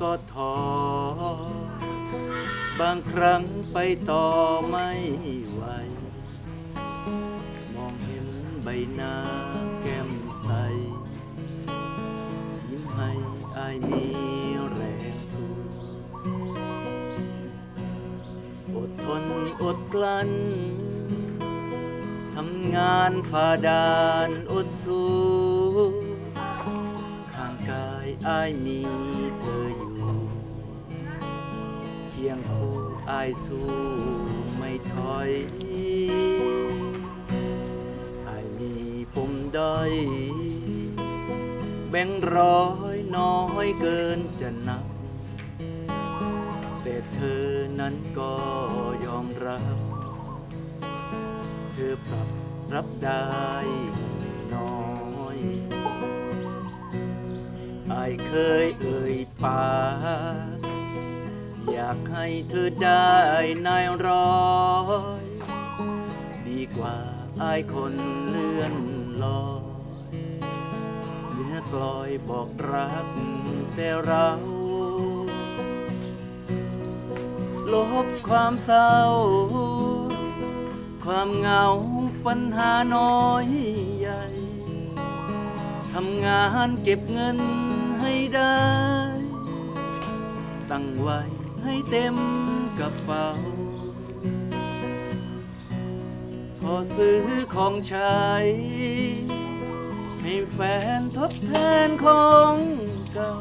กทบางครั้งไปต่อไม่ไหว มองเห็นใบหน้าแก้มใส ยิ้มให้อายมีแรงสู้อดทนอดกลั้นทำงานฝ่าดานอดสู้ กายอายมีเธออยู่ เคียงคู่อายสู้ไม่ถอยอายมีปมด้อยแบ่งร้อยน้อยเกินจะนับ แต่เธอนั้นก็ยอมรับ เธอปรับรับได้น้อย อายเคยเอ่ยปากอยากให้เธอได้นายร้อยดีกว่าอายคนเลื่อนลอยเนื้อกลอยบอกรักแต่เราลบความเศร้า ความเหงาปัญหาน้อยใหญ่ ทำงานเก็บเงิน ได้ ตั้งไว้ให้เต็มกระเป๋า พอซื้อของใช้ ให้แฟนทดแทนของเก่า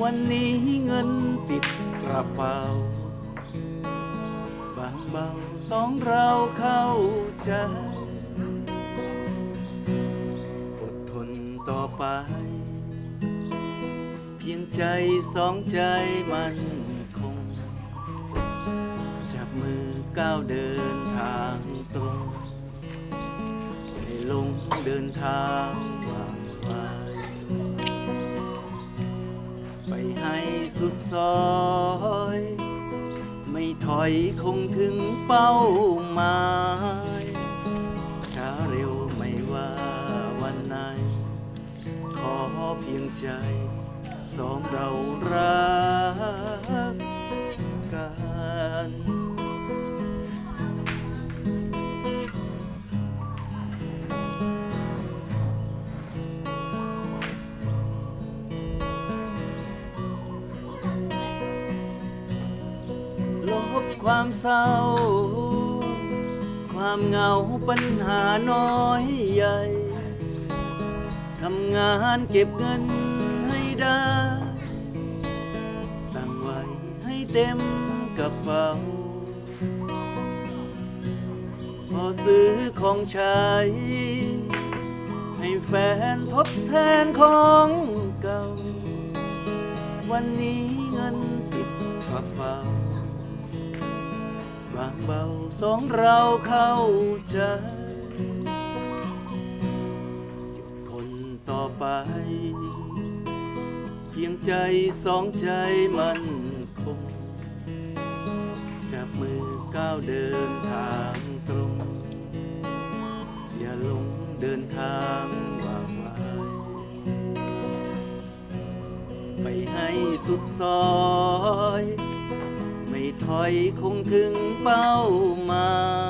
วันนี้เงินติดกระเป๋า บางเบาสองเราเข้าใจอดทนต่อไป พียงใจสองใจมันคง จับมือก้าวเดินทางตรงให้ลงเดินทางวางไวไปให้สุดซอย ไม่ถอยคงถึงเป้าหมายช้าเร็วไม่ว่าวันไหนขอเพียงใจ สองเรารักกันลบความเศร้า ความเหงาปัญหาน้อยใหญ่ ทำงานเก็บเงิน ได้ ตั้งไว้ให้เต็มกระเป๋า พอซื้อของใช้ ให้แฟนทดแทนของเก่า วันนี้เงินติดกระเป๋าบางเบาสองเราเข้าใจหยุดทนต่อไป พียงใจสองใจมันคง จับมือก้าวเดินทางตรง อย่าหลงเดินทางว่างไวไปให้สุดซอย ไม่ถอยคงถึงเป้าหมาย